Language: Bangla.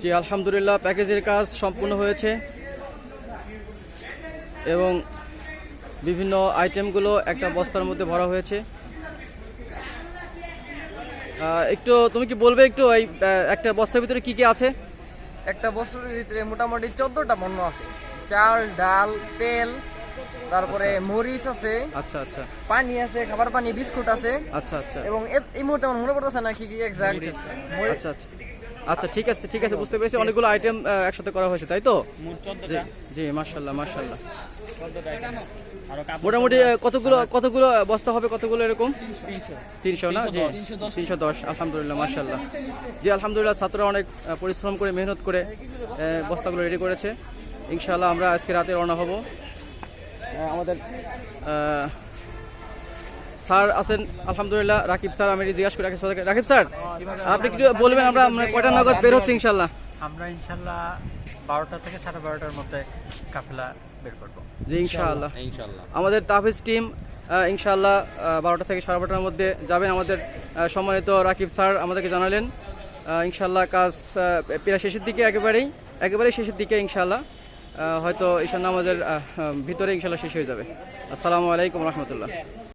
জি আলহামদুলিল্লাহ প্যাকেজের কাজ সম্পূর্ণ হয়েছে এবং বিভিন্ন আইটেমগুলো একটা বস্তার মধ্যে ভরা হয়েছে। একটু তুমি কি বলবে একটু এই একটা বস্তার ভিতরে কি কি আছে? একটা বস্তার ভিতরে মোটামুটি চোদ্দটা পণ্য আছে। চাল ডাল তেল তারপরে মরিচ আছে আচ্ছা আচ্ছা। পানি আছে খাবার পানি বিস্কুট আছে আচ্ছা আচ্ছা। এবং এই মুহূর্তে আমার মনে পড়তেছে না কি কি এক্সাক্ট আচ্ছা আচ্ছা। আচ্ছা ঠিক আছে ঠিক আছে বুঝতে পেরেছি। অনেকগুলো আইটেম একসাথে করা হয়েছে তাই তো? জি জি মাশাল্লাহ মাশাল্লাহ মোটামুটি কতগুলো কতগুলো বস্তা হবে? কতগুলো এরকম? তিনশো। না? জি তিনশো দশ। আলহামদুলিল্লাহ মাশাল্লাহ জি আলহামদুলিল্লাহ ছাত্ররা অনেক পরিশ্রম করে মেহনত করে বস্তাগুলো রেডি করেছে। ইনশাআল্লাহ আমরা আজকে রাতে রওনা হব। আমাদের স্যার আছেন আলহামদুলিল্লাহ রাকিব স্যার আমি জিজ্ঞাসা করে রাকিব স্যারকে রাকিব স্যার আপনি কিছু বলবেন? আমরা মানে কয়টা নাগাদ বের হচ্ছে ইনশাল্লাহ আমরা ইনশাল্লাহ বারোটা থেকে সাড়ে বারোটার মধ্যে কাফেলা বের করব। জি ইনশাআল্লাহ। আমাদের তাফিজ টিম ইনশাআল্লাহ বারোটা থেকে সাড়ে বারোটার মধ্যে যাবেন। আমাদের সম্মানিত রাকিব স্যার আমাদেরকে জানালেন। ইনশাআল্লাহ কাজ প্রায় শেষের দিকে একেবারেই একেবারেই শেষের দিকে ইনশাআল্লাহ। হয়তো ঈশান নামাজের ভিতরে ইনশাআল্লাহ শেষ হয়ে যাবে। আসসালামু আলাইকুম রহমতুল্লাহ।